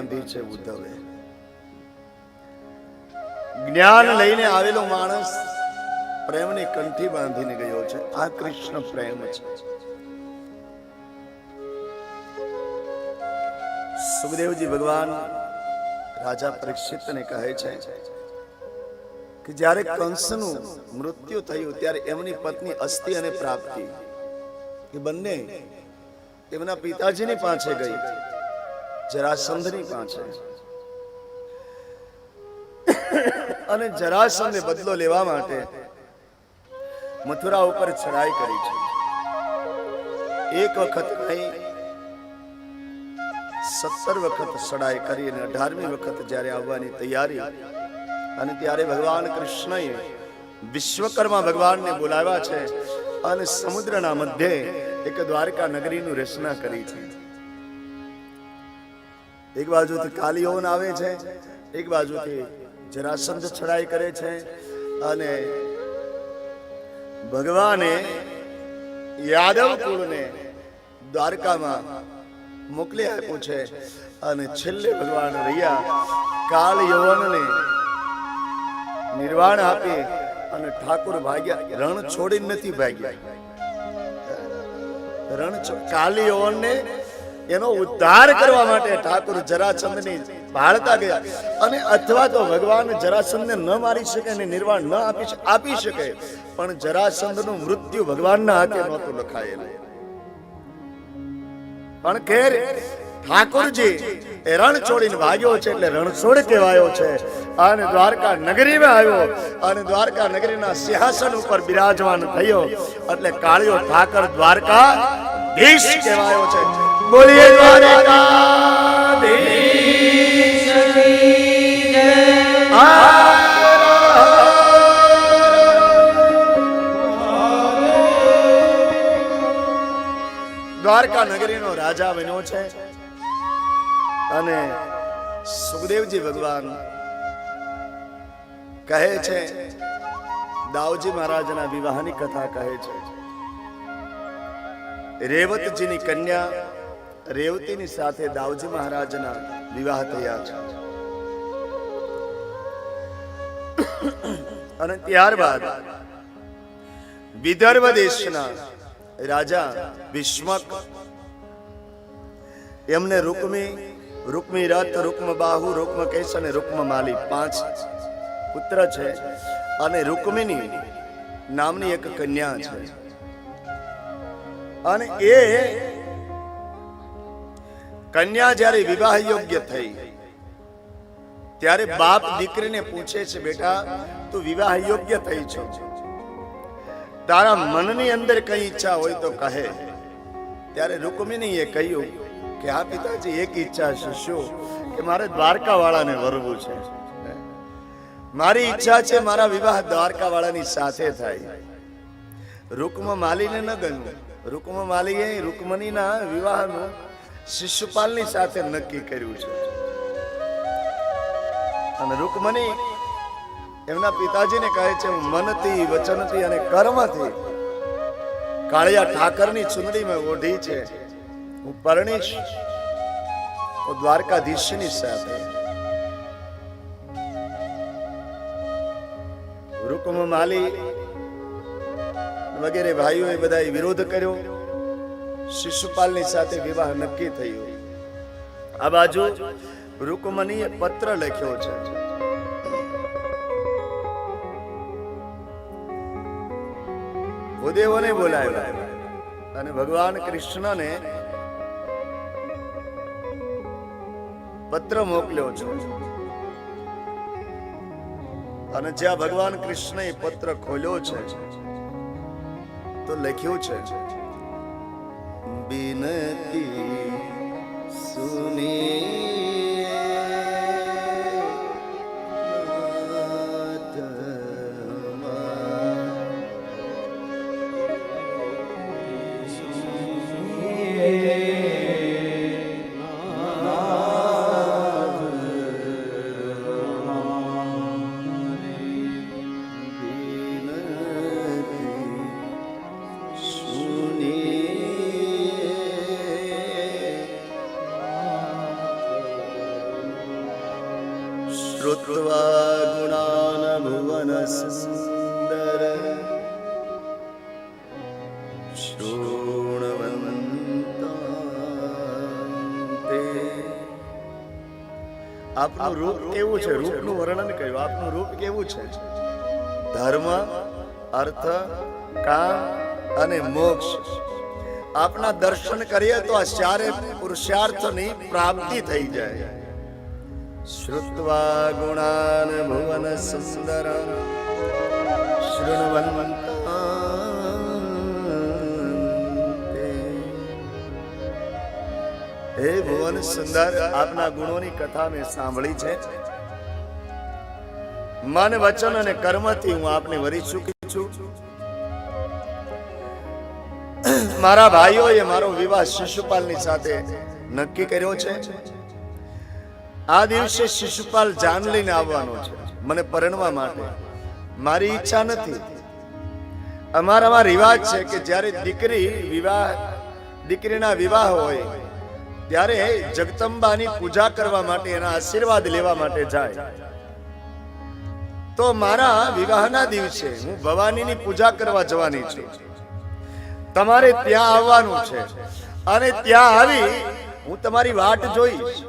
બાંધી છે ઉદ્ધવે. જ્ઞાન લઈને આવેલો માણસ પ્રેમની કંઠી બાંધીને ગયો છે. આ કૃષ્ણ પ્રેમ છે. સુખદેવજી ભગવાન રાજા પરીક્ષિતને કહે છે કે જ્યારે કંસનું મૃત્યુ થયું ત્યારે એમની પત્ની અસ્થિ અને પ્રાપ્તિ. એ બંને એમના પિતાજીની પાસે ગઈ. જરાસંધની પાસે અને જરાસંધને બદલો લેવા માટે મથુરા ઉપર ચડાઈ કરી છે. એક વખત નહીં સત્તર વખત ચડાઈ કરી અને અઢારમી વખત જ્યારે આવવાની તૈયારી અને ત્યારે ભગવાન કૃષ્ણએ વિશ્વકર્મા ભગવાનને બોલાવ્યા છે અને સમુદ્રના મધ્યે એક દ્વારકા નગરીનું રચના કરી છે. એક બાજુથી કાલિયોન આવે છે, એક બાજુથી જરાસંધ છડાઈ કરે છે અને ભગવાને યાદવ કુળને દ્વારકામાં મોકલી આપ્યું છે અને છેલ્લે ભગવાન રહ્યા કાળ યવનને નિર્વાણ આપી અને ઠાકુર ભાગ્યા, રણ છોડી નથી ભાગ્યા. રણ કાલી યવનને એનો ઉદ્ધાર કરવા માટે ઠાકુર જરાચંદની ભાળતા ગયા. અને અથવા તો ભગવાન જરાસંધને ન મારી શકે અને નિર્વાણ ન આપી આપી શકે, પણ જરાસંધનું મૃત્યુ ભગવાનના હાથે નહોતું લખાયેલું. પણ ખેર, ઠાકોરજી, એ રણ છોડીને ભાગ્યો છે એટલે રણછોડ કહેવાયો છે. અને દ્વારકા નગરીમાં આવ્યો. અને દ્વારકા નગરીના સિંહાસન ઉપર બિરાજમાન થયો. એટલે કાળિયો ઠાકર દ્વારકા દેશ કહેવાયો છે. બોલીએ દ્વારકા દ્વારકા નગરીનો રાજા બન્યો છે અને સુખદેવજી ભગવાન કહે છે દાવજી મહારાજના વિવાહની કથા કહે છે. રેવતજીની કન્યા રેવતીની સાથે દાઉજી મહારાજના વિવાહ થયા છે. અને ત્યારબાદ વિદર્ભ દેશના રાજા ભીષ્મક, એમને રૂકમી રૂકમી રથ, રૂકમ બાહુ, રૂકમ કેશ અને રૂકમ માલી પાંચ પુત્ર છે અને રૂકમિની નામની એક કન્યા છે. અને એ કન્યા જ્યારે વિવાહ યોગ્ય થઈ, ત્યારે બાપ દીકરીને પૂછે છે, બેટા, તું વિવાહ યોગ્ય થઈ છો? તારા મનની અંદર કઈ ઈચ્છા હોય તો કહે. ત્યારે રૂકમિનીએ કહ્યું કે, હા, પિતાજી, એક ઈચ્છા છે, શું? કે મારે દ્વારકા વાળાને વરવું છે. મારી ઈચ્છા છે, મારા વિવાહ દ્વારકા વાળાની સાથે થાય. રૂકમ માલીને ન ગયું રૂકમ માલીએ રૂકમણીના વિવાહનું શિશુપાલની સાથે નક્કી કર્યું છે. અને રૂકમણી એમના પિતાજીને કહે છે, હું મનથી, વચનથી અને કર્મથી કાળિયા ઠાકરની ચુંદડીમાં ઓઢી છે. હું પરણીશ. તો દ્વારકાધીશની સાથે રૂકમ માલી વગેરે ભાઈઓએ બધાએ વિરોધ કર્યો. શિશુપાલની સાથે વિવાહ નક્કી થયો. આ બાજુ રૂકમણીએ પત્ર લખ્યો છે. ભૂદેવોને બોલાવ્યા અને ભગવાન કૃષ્ણને પત્ર મોકલ્યો છે. અને જ્યાં ભગવાન કૃષ્ણએ પત્ર ખોલ્યો છે, તો લખ્યું છે. বিনতি সুনী આપનું રૂપ કેવું છે? રૂપનું વર્ણન કર્યું. આપનું રૂપ કેવું છે? ધર્મ અર્થ કામ અને મોક્ષ. આપના દર્શન કરીએ તો આ ચારે પુરુષાર્થની પ્રાપ્તિ થઈ જાય. શ્રુત્વા ગુણાન ભુવન સુંદર શૃણવંતે હે ભુવન સુંદર આપના ગુણોની કથા મેં સાંભળી છે. મન વચન અને કર્મથી હું આપને વરી ચૂકી છું. મારા ભાઈઓએ મારો વિવાહ શિશુપાલની સાથે નક્કી કર્યો છે. આ દિવસે શિશુપાલ જાન લઈને આવવાનો છે. મને પરણવા માટે. મારી ઈચ્છા નથી. અમારામાં રિવાજ છે કે જ્યારે દીકરી વિવાહ, દીકરીના વિવાહ હોય ત્યારે જગદંબાની પૂજા કરવા માટે એના આશીર્વાદ લેવા માટે જાય. તો મારા વિવાહના દિવસે હું ભવાનીની પૂજા કરવા જવાની છું. તમારે ત્યાં આવવાનું છે. અને ત્યાં આવી હું તમારી વાટ જોઈશ.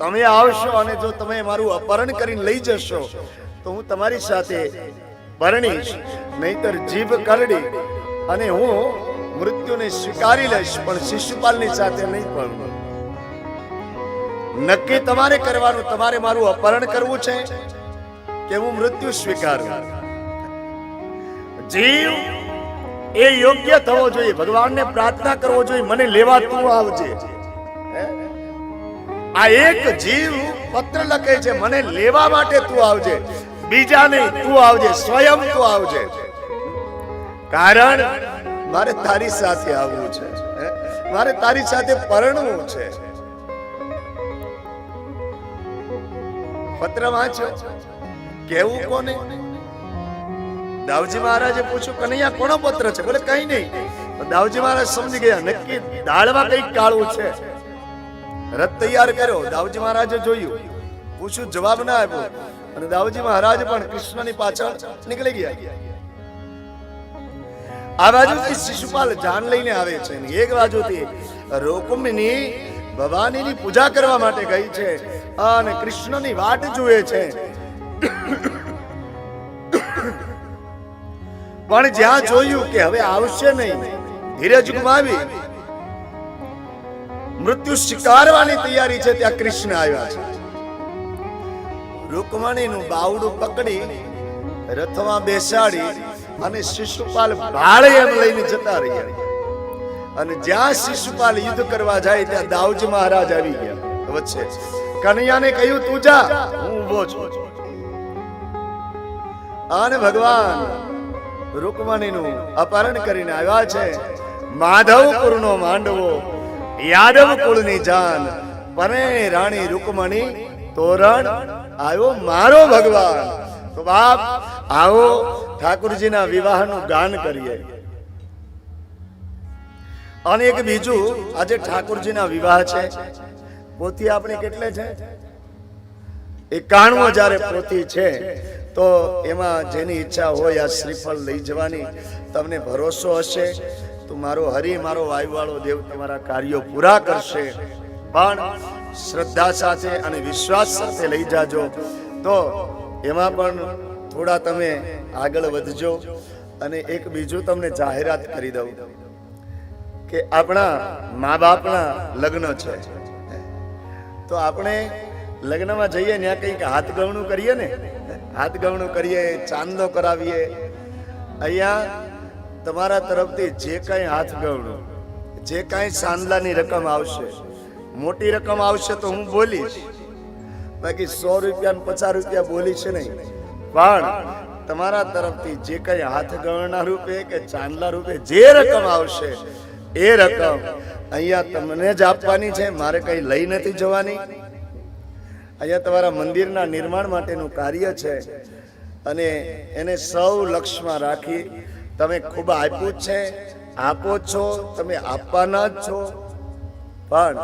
તમે આવશો અને જો તમે મારું અપહરણ કરીને લઈ જશો, તો હું તમારી સાથે પરણીશ નહીતર જીભ કરડી અને હું મૃત્યુને સ્વીકારી લઈશ, પણ શિશુપાલની સાથે નહીં પરણું નક્કી તમારે કરવાનું, તમારે મારું અપહરણ કરવું છે કે હું મૃત્યુ સ્વીકાર? જીવ એ યોગ્ય થવો જોઈએ. ભગવાનને પ્રાર્થના કરવો જોઈએ, મને લેવા તું આવજે આ એક જીવ પત્ર લખે છે, મને લેવા માટે તું આવજે. બીજા નહીં, તું આવજે. સ્વયં તું આવજે. કારણ મારે તારી સાથે આવવું છે? મારે તારી સાથે પરણવું છે. પત્ર વાંચ્યો. કેવું કોને? દાવજી મહારાજે પૂછ્યું, કનૈયા, કોનો પત્ર છે? બોલે, કઈ નહીં. દાવજી મહારાજ સમજી ગયા, નક્કી દાળમાં કઈ કાળું છે. રથ તૈયાર કર્યો. દાવજી મહારાજે જોયું. પૂછ્યું, જવાબ ના આપ્યો. અને દાવજી મહારાજ પણ કૃષ્ણની પાછળ નીકળી ગયા. આ બાજુથી શિશુપાલ જાન લઈને આવે છે. એક બાજુથી રોકુમની ભવાનીની પૂજા કરવા માટે ગઈ છે અને કૃષ્ણની વાટ જુએ છે. પણ જ્યાં જોયું કે હવે આવશે નહીં, ધીરજ ગુમાવી મૃત્યુ સ્વીકારવાની તૈયારી છે, ત્યાં કૃષ્ણ આવ્યા છે. રૂકમણીનું બાવડું પકડી રથમાં બેસાડી અને શિશુપાલ ભાળે એમ લઈને જતા રહ્યા. અને જ્યાં શિશુપાલ યુદ્ધ કરવા જાય ત્યાં દાઉજી મહારાજ આવી ગયા. વચ્ચે. કનૈયાને કહ્યું, તું જા. હું ઊભો છું. અને ભગવાન રૂકમણીનું અપહરણ કરીને આવ્યા છે. માધવપુરનો માંડવો યાદવ કુળની જાન. બને રાણી રૂકમણી, તોરણ આવ્યો મારો ભગવાન. તો બાપ, આવો ઠાકુરજીના વિવાહનું ગાન કરીએ. અને એક બીજું, આજે ઠાકુરજીના વિવાહ છે. પોથી આપણે કેટલે છે? એકાણું હજારે પોથી છે. તો એમાં જેની ઈચ્છા હોય આ શ્રીફળ લઈ જવાની, તમને ભરોસો હશે? તો મારો હરિ, મારો વાયુવાળો દેવ તમારા કાર્યો પૂરા કરશે. પણ શ્રદ્ધા સાથે અને વિશ્વાસ સાથે લઈ જાજો. તો એમાં પણ થોડા તમે આગળ વધજો. અને એક બીજું તમને જાહેરાત કરી દઉં. કે આપણા મા બાપના લગ્ન છે. તો આપણે લગ્નમાં જઈએ ત્યાં કંઈક હાથ ગવણું કરીએ ને, હાથ ગવણું કરીએ, ચાંદલો કરાવીએ. અહીંયા તમારા તરફથી જે કાંઈ હાથ ગવણું જે કાંઈ ચાંદલાની રકમ આવશે, મોટી રકમ આવશે તો હું બોલીશ. બાકી સો રૂપિયા ને પચાસ રૂપિયા બોલીશ નહીં. પણ તમારા તરફથી જે કઈ હાથ ગણના રૂપે કે ચાંદલા રૂપે જે રકમ આવશે એ રકમ અહીંયા તમને જ આપવાની છે, મારે કઈ લઈ નથી જવાની. અહીંયા તમારા મંદિરના નિર્માણ માટેનું કાર્ય છે અને એને સૌ લક્ષમાં રાખી તમે ખૂબ આપ્યું છે, આપો છો, તમે આપવાના જ છો. પણ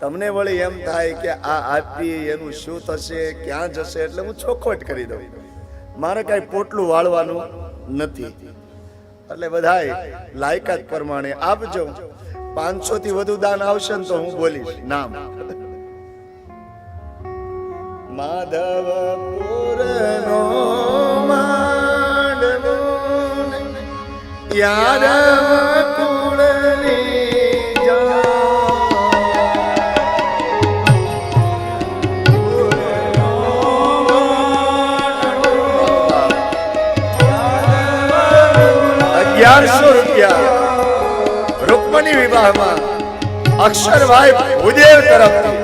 તમને વળી એમ થાય કે આ આપી એનું શું થશે, ક્યાં જશે, એટલે હું ચોખવટ કરી દઉં. મારે કાંઈ પોટલું વાળવાનું નથી. એટલે બધાય લાયકાત પ્રમાણે આપજો. પાંચસો થી વધુ દાન આવશે ને તો હું બોલીશ. નામ. માધવપુર નો યાદવ વિવાહમાં અક્ષરભાઈ ભૂદેવ તરફથી.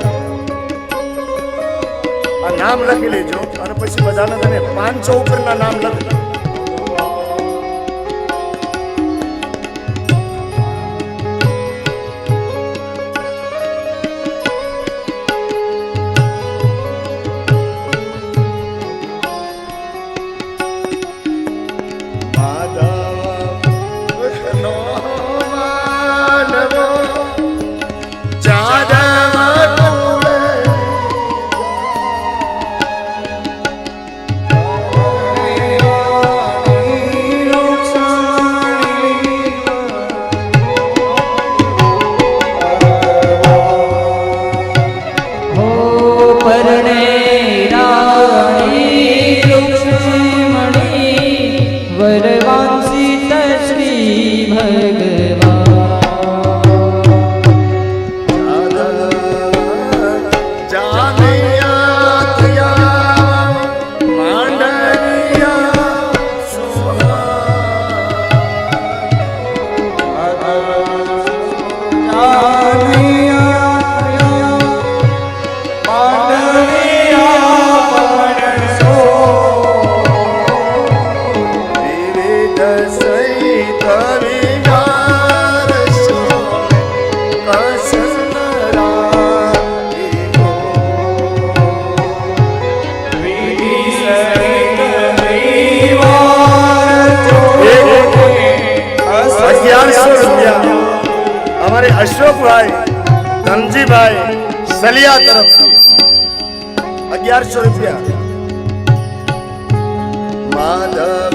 આ નામ લખી લેજો અને પછી બધાને તમે પાંચસો ઉપરના નામ લખી અશોકભાઈ ધનજીભાઈ સલિયા તરફથી અગિયારસો રૂપિયા. માધવપુર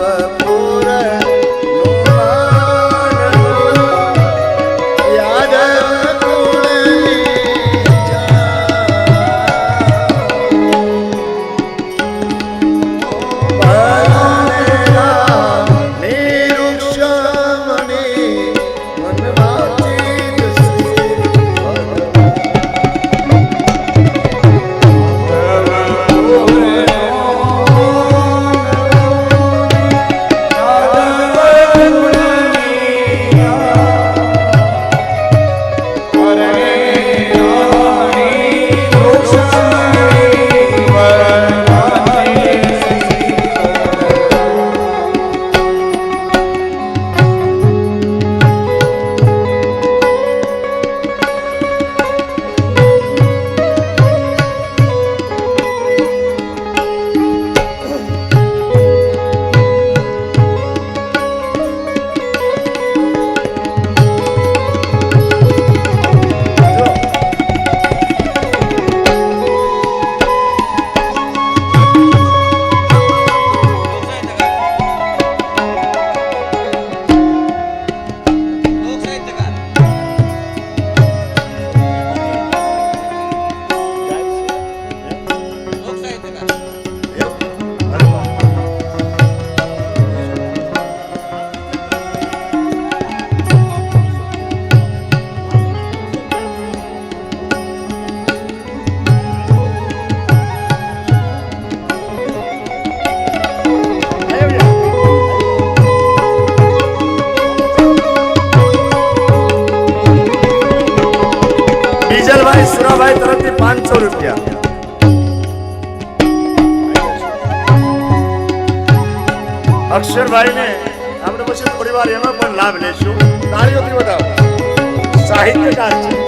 પાંચસો રૂપિયા અક્ષરભાઈ ને આપણે પછી થોડી વાર એનો પણ લાભ લેશું તાળીઓથી વધાવો સાહિત્યકાર છે